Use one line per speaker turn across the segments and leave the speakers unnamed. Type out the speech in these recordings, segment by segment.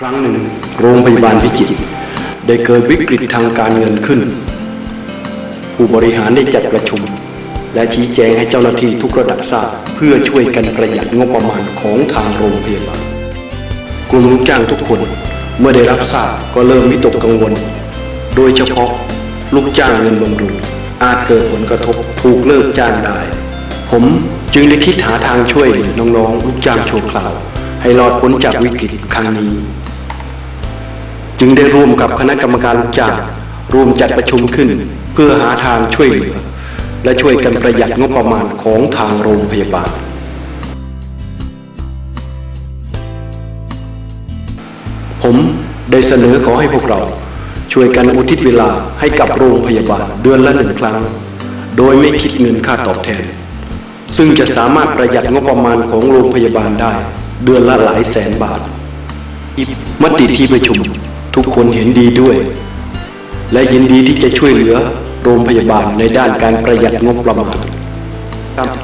ครั้งหนึ่งโรงพยาบาลพิจิตรได้เกิดวิกฤตทางการเงินขึ้น ผู้บริหารได้จัดประชุม และชี้แจงให้เจ้าหน้าที่ทุกระดับทราบเพื่อช่วยกันประหยัดงบประมาณของทางโรงพยาบาลกลุ่มลูกจ้างทุกคนเมื่อได้รับทราบก็เริ่มวิตกกังวล โดยเฉพาะลูกจ้างเงินบำรุงอาจเกิดผลกระทบถูกเลิกจ้างได้ ผมจึงได้คิดหาทางช่วยเหลือน้องๆ ลูกจ้างชั่วคราว ให้รอดพ้นจากวิกฤตครั้งนี้ จึงได้ร่วมกับคณะกรรมการลูกจ้างร่วมจัดประชุมขึ้น เพื่อหาทางช่วยเหลือ และช่วยกันประหยัดงบประมาณของทางโรงพยาบาล ผมได้เสนอขอให้พวกเราช่วยกันอุทิศเวลาให้กับโรงพยาบาลเดือนละหนึ่งครั้ง โดยไม่คิดเงินค่าตอบแทน ซึ่งจะสามารถประหยัดงบประมาณของโรงพยาบาลได้ เดือนละหลายแสนบาทมติที่ประชุม ทุกคนเห็นดีด้วย และยินดีที่จะช่วยเหลือโรงพยาบาลในด้านการประหยัดงบประมาณ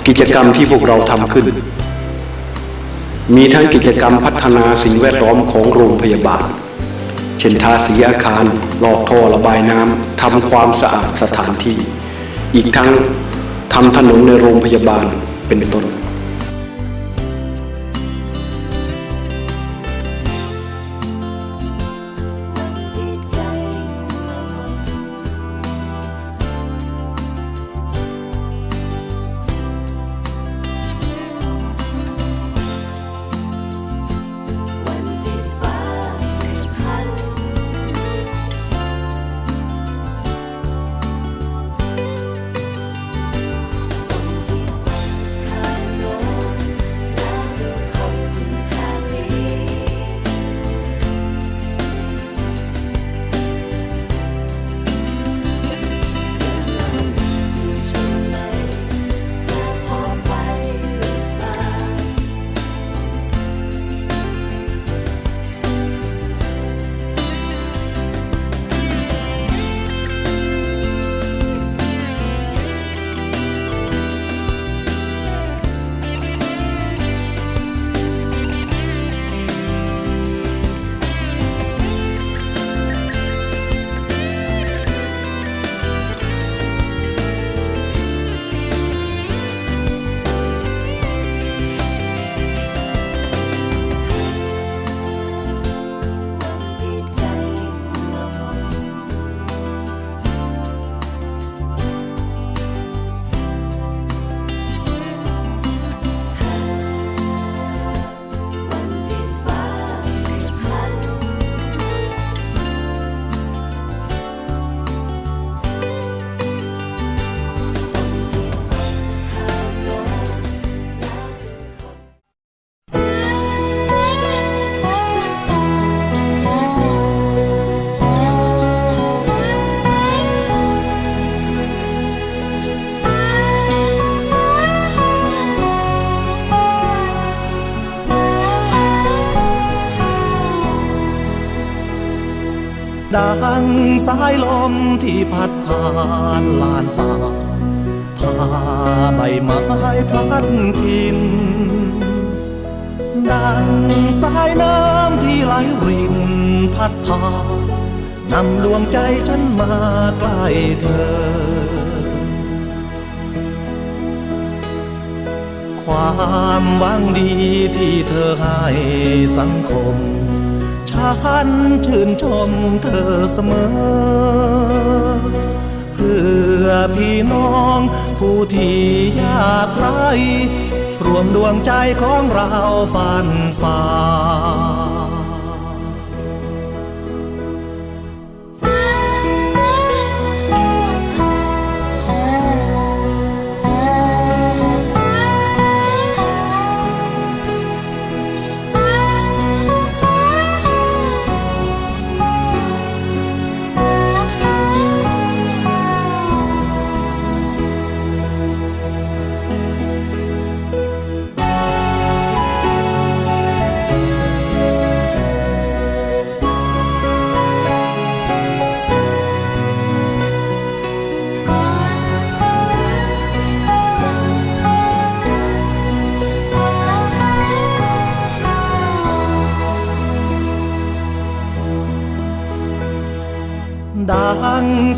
กิจกรรมที่พวกเราทำขึ้น มีทั้งกิจกรรมพัฒนาสิ่งแวดล้อมของโรงพยาบาล เช่นทาสีอาคารหลอกท่อระบายน้ำทำความสะอาดสถานที่ อีกทั้งทำถนนในโรงพยาบาลเป็นต้น
วัน
ดังสายลมที่พัดผ่านลานป่าพาใบไม้พลัดทินดังสายน้ำที่ไหลรินพัดพานำดวงใจฉันมาใกล้เธอ ความหวังดีที่เธอให้สังคม ฉันชื่นชมเธอเสมอ เพื่อพี่น้องผู้ที่ยากไร้รวมดวงใจของเราฝันฝ่า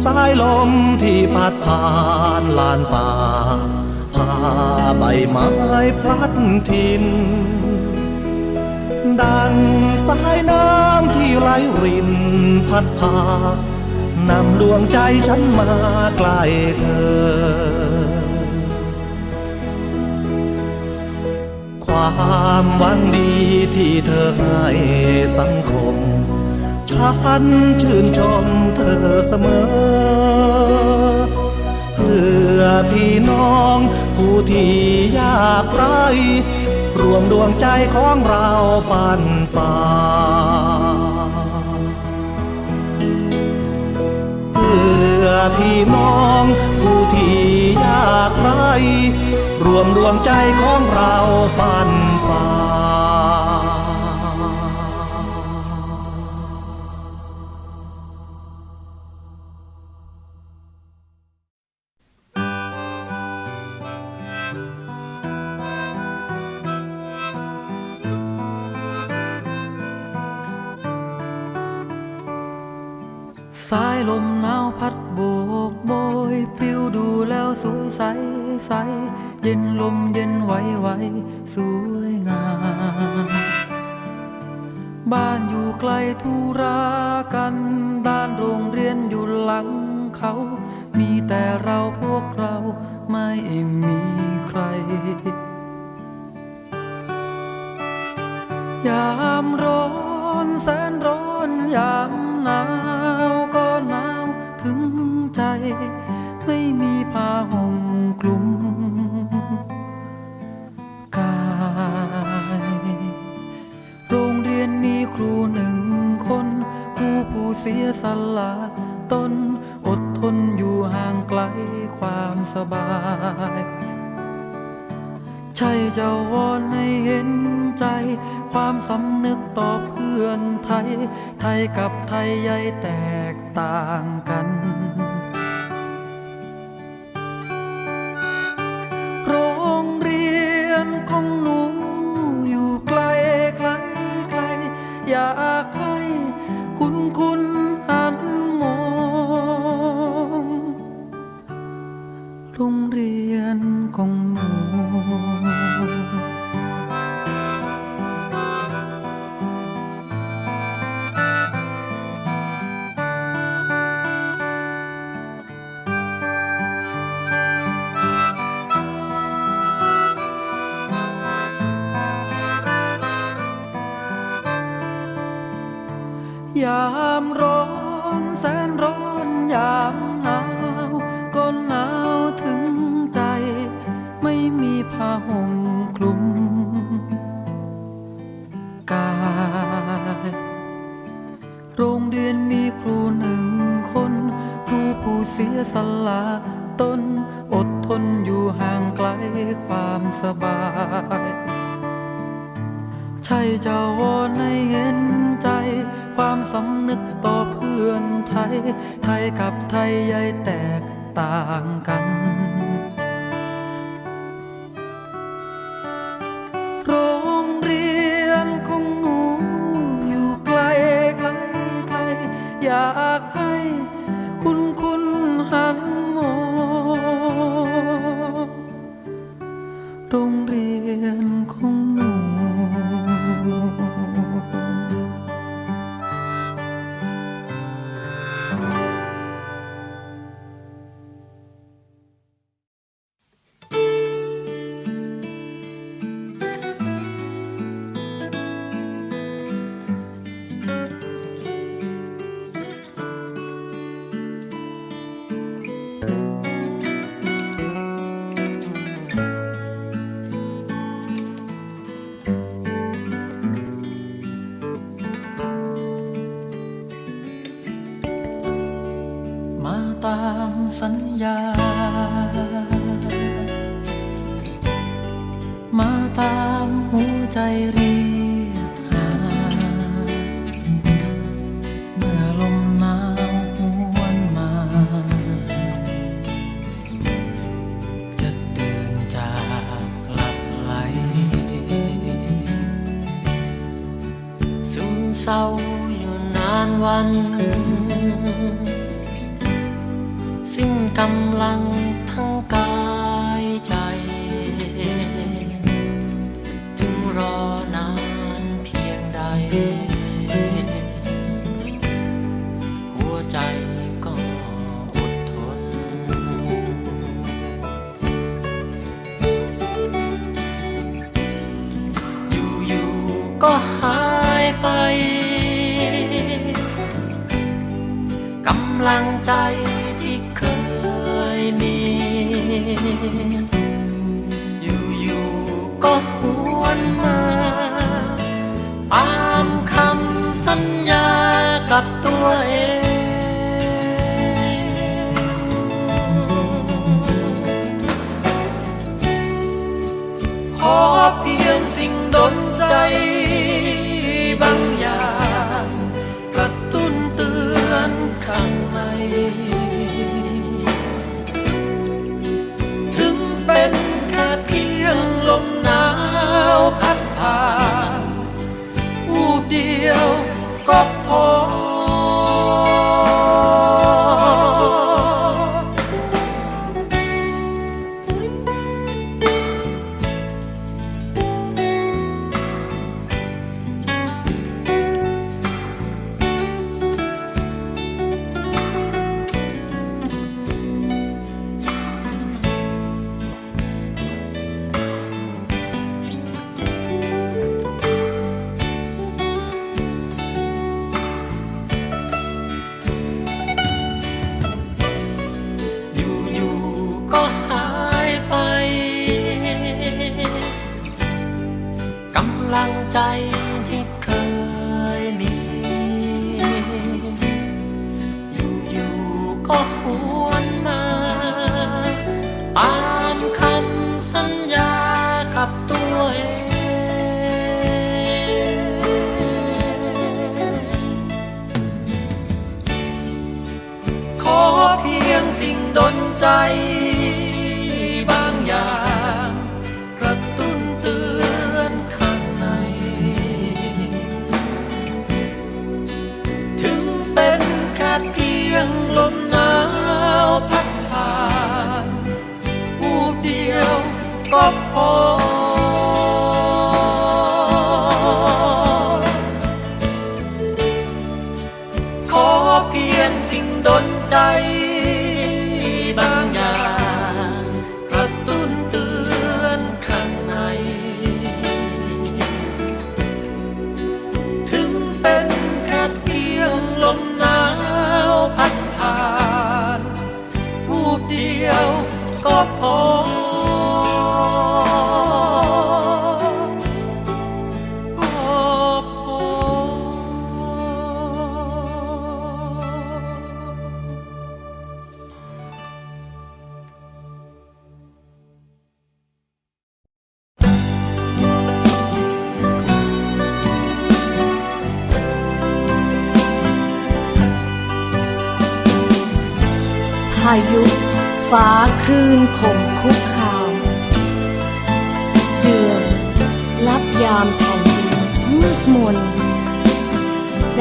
สายลมที่พัดผ่านลานป่าพาใบไม้พลัดทิน ดังสายน้ำที่ไหลรินพัดพานำดวงใจฉันมาใกล้เธอ ความหวังดีที่เธอให้สังคม ฉันชื่นชม อเสมอ เพื่อพี่น้องผู้ที่ยากไร้รวมดวงใจของเราฝันฝ่าเพื่อพี่น้องผู้ที่ยากไร้รวมดวงใจของเราฝัน
สายลมหนาวพัดโบกโบยปลิวดูแล้วสวยใสใส เย็นลมเย็นไหวไหวสวยงาม บ้านอยู่ไกลธุรากันด้านโรงเรียนอยู่หลังเขา มีแต่เราพวกเราไม่มีใครยามร้อนแสนร้อนยาม เสียสละตนอดทนอยู่ห่างไกลความสบาย ใช่จะวอนให้เห็นใจ ความสำนึกต่อเพื่อนไทย ไทยกับไทยใหญ่แตกต่างกันามร้อนแสนร้อนยามหนาวก็หนาวถึงใจ ไม่มีผ้าห่มคลุมกาย โรงเรียนมีครูหนึ่งคน ครูผู้เสียสละตนอดทนอยู่ห่างไกลความสบาย ใช่จะวอนให้เห็นใจ ความสำนึกต่อเพื่อนไทย ไทยกับไทยใหญ่แตกต่างกัน เศ
ร้าอยู่นานวัน
สิ้นกำลังำลังใจที่เคยมี อยู่ๆก็หวนมาตามคำสัญญากับตัวเอง คลื่นข่ม
คุกคาม เดือนรับยามแผ่นดินมืดมน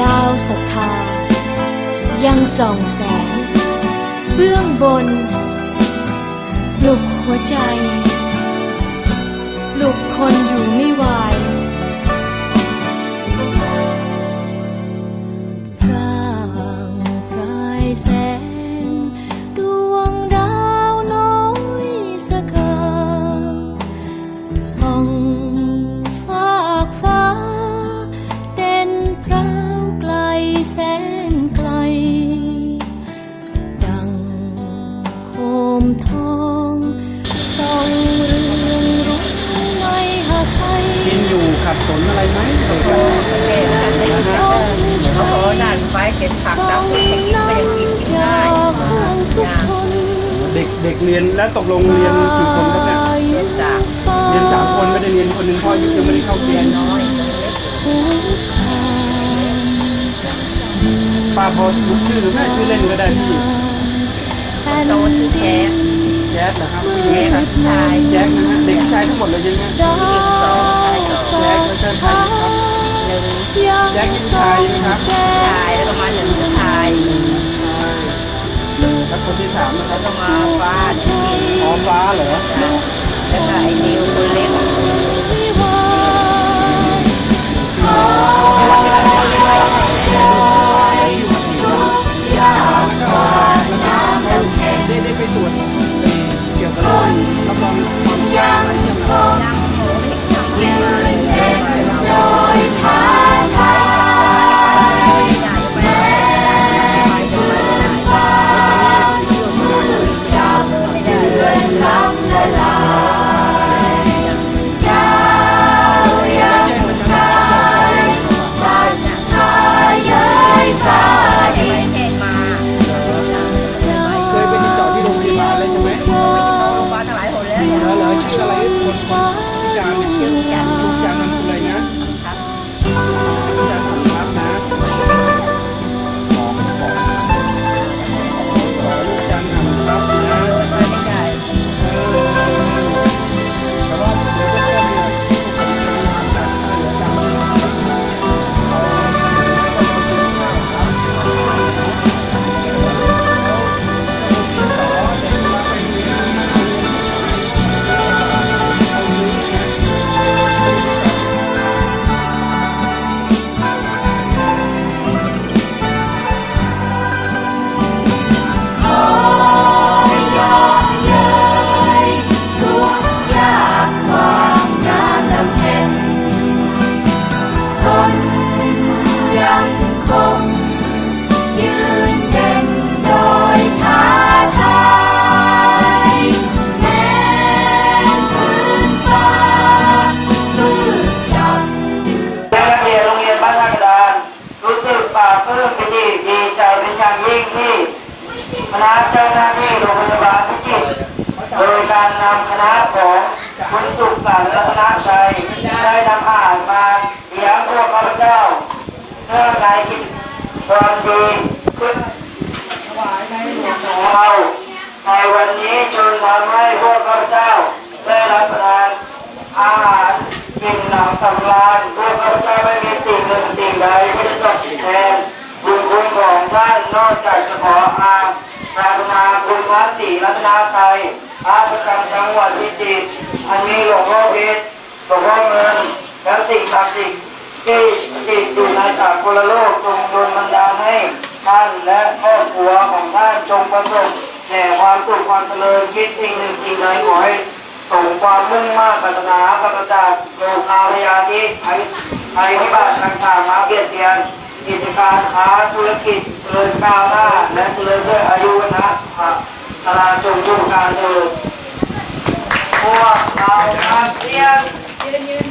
ดาวศรัทธา ยังส่องแสง เบื้องบนปลุกหัวใจปลุกคนอยู่ เด็กเด็
ก
เรี
ยนแล้วตกลงเรียนกี่คนครับเนี่ย
เรียนสาม
เรียนสามคนไม่ได้เรียนคนหนึ่งเพ่ออายุยังไม่ได้เข้าเรียน
น้อย
ป้าพอรู้ชื่อหรือไม่ชื่อเล่นก็ได้พี่
โตชื่อแจ๊ค
แจ๊สนะครับผู้หญิ
แจ๊
ง
ค
ครับ
ชาย
แจ๊สนะฮะเด็กชายทั้งหมดเลยใช่ไหม
ดาวสองทาง
หนึ่ง
ยัง
แจ๊คยิง
ส่
ชา
อยง
นะครับ
แส
ชาย
ง
แล้วก็มาหนึ่งชาย
ลูก
แล้วคนที่สามนะครับ
ก็มาฟ้าที่
อ๋อฟ้าเหรอ
แล้วก็ไอ้นิวคนเล็ก
สำ
รา
ญพ
วกข้าพเจ้าไม่มีสิ่งหนึ่งสิ่งใดที่จะตอบแทนบุญคุณของท่านนอกจากจะขออาปรารถนาคุณพระศรีรัตนตรัยระประจำจังหวัดพิจิตรอันมีหลวงพ่อเพชรหลวงพ่อเงินและสิ่งศักดิ์สิทธิ์ที่ติดอยู่ในสากลโลกจงโดนบันดาลให้ท่านและครอบครัวของท่านจงประสบแห่ความสุขความเจริญคิดสิ่งหนึ่งสิ่งใดขอให้ ส่งความมุ่งมั่นปรารถนาปราจากโลกาพยาธิภัยภัยพิบัติต่างๆมาเบียดเบียนกิจการค้าธุรกิจเจริญก้าวหน้าและเจริญด้วยอายุนะตลาดจงยุการเดินพวกเรานักเรียน
ยืนยืน